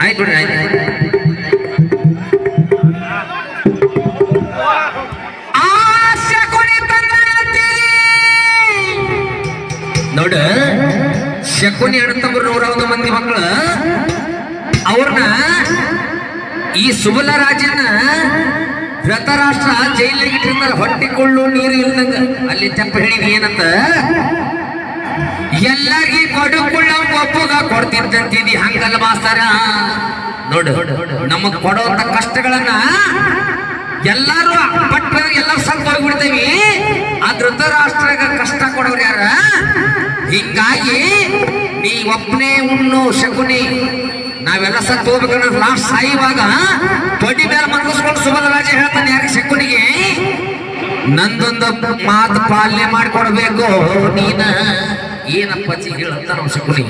ಆಯ್ತು ಬಿಡ್ರಿ ಆಯ್ತು ಆಯ್ತು ಆಸೆ ಕೊನೆ ಶಕುನಿ ಅಣ್ಣತಮ್ಮರು ನೂರ ಒಂದು ಮಂದಿ ಮಕ್ಕಳು ಅವ್ರನ್ನ ಈ ಸುಬಲ ರಾಜನ ಧೃತರಾಷ್ಟ್ರ ಜೈಲಿಗೆ ಇಟ್ಟಿರ್ತಾರ ಹೊಟ್ಟಿಕೊಳ್ಳು, ನೀರು ಇಲ್ಲದಂಗ ಅಲ್ಲಿ ತೆಪ್ಪ ಹೇಳಿದ ಏನಂತ? ಎಲ್ಲರಿಗೆ ಕೊಡುಕೊಳ್ಳ ಒಪ್ಪುಗ ಕೊಡ್ತಿದ್ದಂತೀವಿ ಹಂಗಲ್ಲ ಮಾಸ್ತಾರ. ನೋಡು, ನಮಗ್ ಕೊಡುವಂತ ಕಷ್ಟಗಳನ್ನ ಎಲ್ಲಾರು ಪಟ್ಟ ಎಲ್ಲ ಸ್ವಲ್ಪ ಹೋಗ್ಬಿಡ್ತೇವಿ ಆ ಧೃತರಾಷ್ಟ್ರಗ ಕಷ್ಟ ಕೊಡೋರು ಯಾರ? ಹಿಂಗಾಗಿ ಒಬ್ಬನೇ ಉಣ್ಣು ಶಕುನಿ. ನಾವೆಲ್ಲ ಸತ್ತು ಹೋಗ್ಬೇಕಂದ್ರೆ ಲಾಸ್ಟ್ ಸಾಯುವಾಗ ದೊಡ್ಡಿ ಮೇಲೆ ಮಲಗಿಸ್ಕೊಂಡು ಸುಬಲ ರಾಜ ಹೇಳ್ತಾನೆ ಯಾಕೆ ಶಕುನಿಗೆ? ನಂದೊಂದು ಮಾತು ಪಾಲನೆ ಮಾಡ್ಕೊಡ್ಬೇಕು. ನೀನ ಏನಪ್ಪ ಚಿ ಹೇಳಂತ ನಾವು ಶಕುನಿ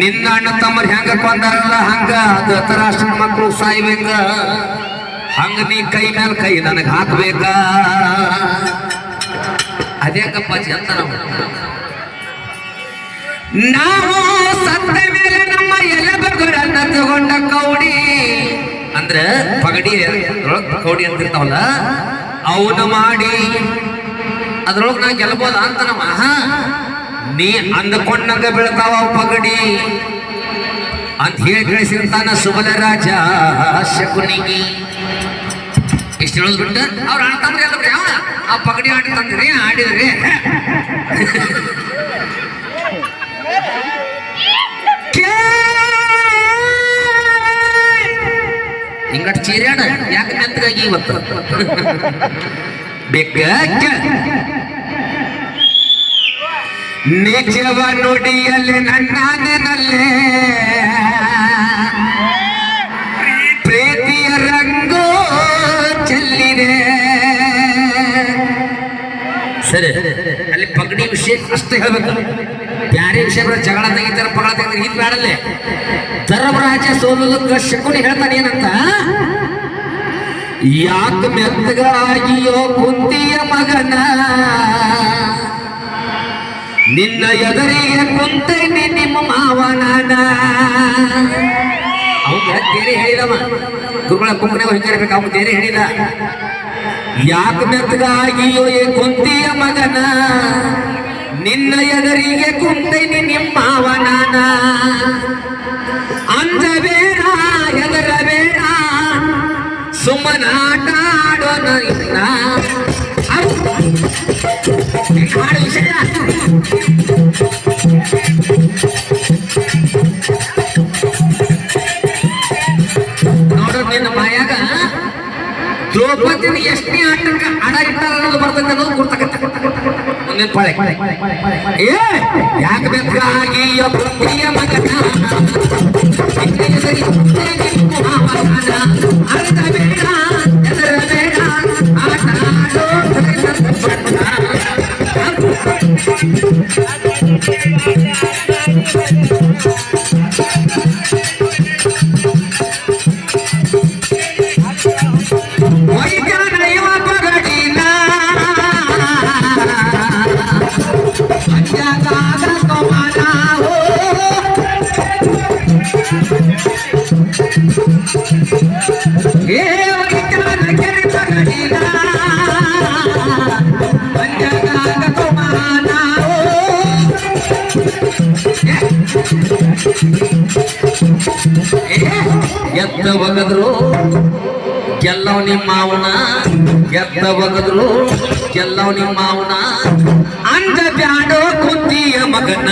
ನಿನ್ನ ಅಣ್ಣ ತಮ್ಮರು ಹೆಂಗ ಕೊಂದಾರಲ್ಲ ಹಂಗ? ಧೃತರಾಷ್ಟ್ರನ ಮಕ್ಕಳು ಸಾಯ್ಬೇಕ. ಹಂಗ ನೀ ಕೈ ಮೇಲೆ ಕೈ ನನಗೆ ಹಾಕ್ಬೇಕ? ಅದೇಕಪ್ಪ ಚಿ ಅಂತ ನಾವು ಸತ್ತ ಮೇಲೆ ನಮ್ಮ ಎಲೆಬಗಳನ್ನ ತಗೊಂಡ ಕೌಡಿ. ಅಂದ್ರೆ ಪಗಡಿ ಕೌಡಿ ಅಂತ ಇರ್ತಾವಲ್ಲ ಅವನ್ನ ಮಾಡಿ ಅದ್ರೊಳಗೆ ನಾ ಗೆಲ್ಬೋದ ಅಂತ ನಮ್ಮ ನೀ ಅಂದ್ಕೊಂಡಂಗ ಬೀಳ್ತಾವ ಪಗಡಿ. ಅಂತ ಹೇಳಿ ಕಳಿಸಿರ್ತಾನ ಸುಬಲ ರಾಜ ಶಕುನಿಗೆ. ಇಷ್ಟು ಹೇಳೋದು ಬಿಟ್ಟು? ಅವ್ರು ಆಡ್ತಾನ್ರಿ ಅಲ್ರಿ ಯಾವ ಆ ಪಗಡಿ ಆಡ್ತಂದ್ರಿ ಆಡಿದ್ರಿ. ಹಿಂಗಟ್ ಚೀರ್ಯಾಣ ಯಾಕೆ ಮೆತ್ತಗಾಗಿ ಇವತ್ತು? ಬೆಕ್ಕ ನಿಜವ ನುಡಿಯಲ್ಲಿ ನನ್ನಾಗನಲ್ಲೇ ಪ್ರೀತಿಯ ರಂಗೋ ಚೆಲ್ಲಿದೆ. ಸರಿ, ಅಲ್ಲಿ ಪಗಡಿ ವಿಷಯ ಅಷ್ಟೇ ಹೇಳ್ಬೇಕು. ಬ್ಯಾರೆ ವಿಷಯ ಬರೋ ಜಗಳ ತೆಗಿತಾರ, ಪಗಳ ತೆಗಿತಾರೆ ಇದು ಬೇಡಲ್ಲೇ ಧರ್ಮರಾಜ ಸೋಲುದಕ್ಕ ಶಕುನಿ ಹೇಳ್ತಾನೆ ಏನಂತ? ಯಾಕ ಮೆತ್ತಗಾಗಿಯೋ ಕುಂತಿಯ ಮಗನ? ನಿನ್ನ ಎದುರಿಗೆ ಕುಂತೇನೆ ನಿಮ್ಮ ಮಾವನಾನ? ಅವಾಗ ತೇರೆ ಹೇಳಿದವ. ಗುರುಗಳ ಕುಂಕನೆ ಹೊಂದಿರಬೇಕು ಅವ ತೇರೆ ಹೇಳಿದ. ಯಾಕ ಮೆತ್ತಗಾಗಿಯೋ ಏ ಕುಂತಿಯ ಮಗನ? ನಿನ್ನ ಎದರಿಗೆ ಕುಂತೇನೆ ನಿಮ್ಮ ಮಾವನಾನ ಅಂಜಬೇಡ ಎದರಬೇಡ ಸುಮ್ಮನಾಟ ಆಡೋಣ ದ್ರೌಪದಿನ ಎಷ್ಟನೇ ಆಟಕ್ಕ ಹಣ ಇಟ್ಟಾರ ಅನ್ನೋದು ಬರ್ತಕ್ಕ ಅನ್ನೋದು ಗುರ್ತಕತ್ತ ಮುಂದಿನ ಏ ಯಾಕೆ ಬೇಕಾಗಿ ಹಿಂದೆಯದರಿ ಎತ್ತ ಬಗದ್ರು ಗೆಲ್ಲವ್ ನಿಮ್ಮ ಅವನ ಎತ್ತ ಬಗದ್ರು ಗೆಲ್ಲವ್ ನಿಮ್ಮ ಅವನ. ಅಂದ ಬ್ಯಾಡೋ ಕುಂತಿಯ ಮಗನ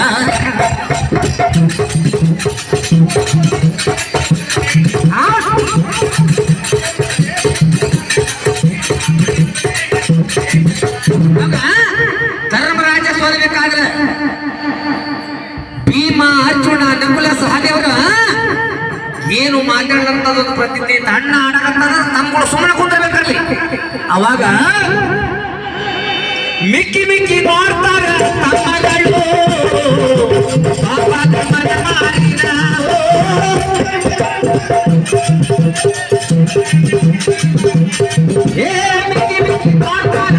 ಮಾತಾಡ್ಲಂತದೊಂದು ಪ್ರತೀತಿ ಅಣ್ಣ ಆಡಕಂತದ ತಮ್ಗಳು ಸುಮ್ಮನೆ ಕುಂದಿರ್ಬೇಕಲ್ಲಿ ಅವಾಗ ಮಿಕ್ಕಿ ಮಿಕ್ಕಿ ನೋಡ್ತಾರ ತಮ್ಮಗಳು. ಏ, ಮಿಕ್ಕಿ ಮಿಕ್ಕಿ ತಮ್ಮಗಳು.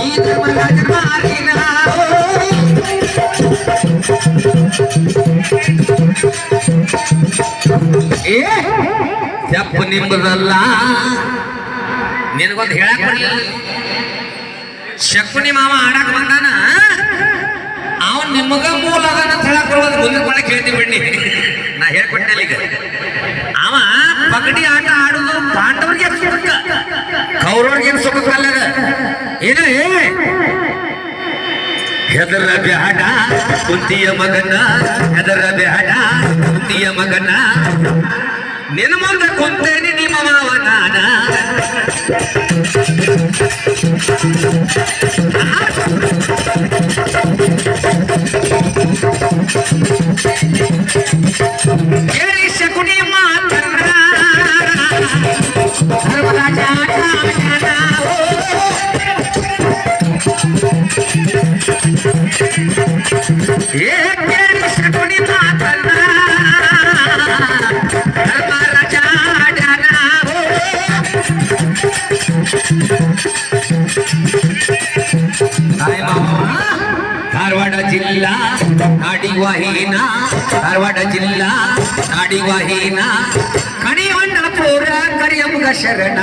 ಈ ಧರ್ಮರಾಜನ ಮಾರಿನ ತೆಪ್ಪ ನಿಮ್ಮದಲ್ಲ ನಿನಗೊಂದು ಹೇಳಕ್ ಶಕುನಿ ಮಾವ ಆಡಕ್ ಬಂದಾನ? ಅವನ್ ನಿಮಗ ಮೂಲ ಅಂತ ಹೇಳಕ್ ಬರೋದು ಮುಂದೆ ಕೂಡ ಕೇಳ್ತೀನಿ ಬಿಡ್ನಿ. ನಾ ಹೇಳ್ಕೊಟ್ಟೆಲ್ಲ ಈಗ ಅವ ಪಗಡಿ ಆಟ ಆಡುದು ಪಾಂಡವರಿಗೆ ಸುಖಕ್ಕ ಕೌರವ್ರಿಗೆ ಸುಖಕ್ಕಲ್ಲ ಏನ ಹೆದರ ಬ್ಯಾಡ, ಕುಂತಿಯ ಮಗನ, ಹೆದರ ಬ್ಯಾಡ, ಕುಂತಿಯ ಮಗನ. ನಿನ್ನ ಮುಂದೆ ಕುಂತೇನಿ ನಿಮ್ಮ ಮಾವ ನಾನ ಶಕುನಿ ಮಾತನ್ನ ನಾಡಿವಾಹಿನ ಧಾರವಾಡ ಜಿಲ್ಲಾ ನಾಡಿವಾಹಿನ ಕಣಿವಂಡಪುರ ಕರಿಯಮುಗ ಶರಣ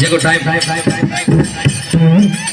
ಜಗು ಟೈಮ್ ಟೈಮ್ ಟೈಮ್ ಟೈಮ್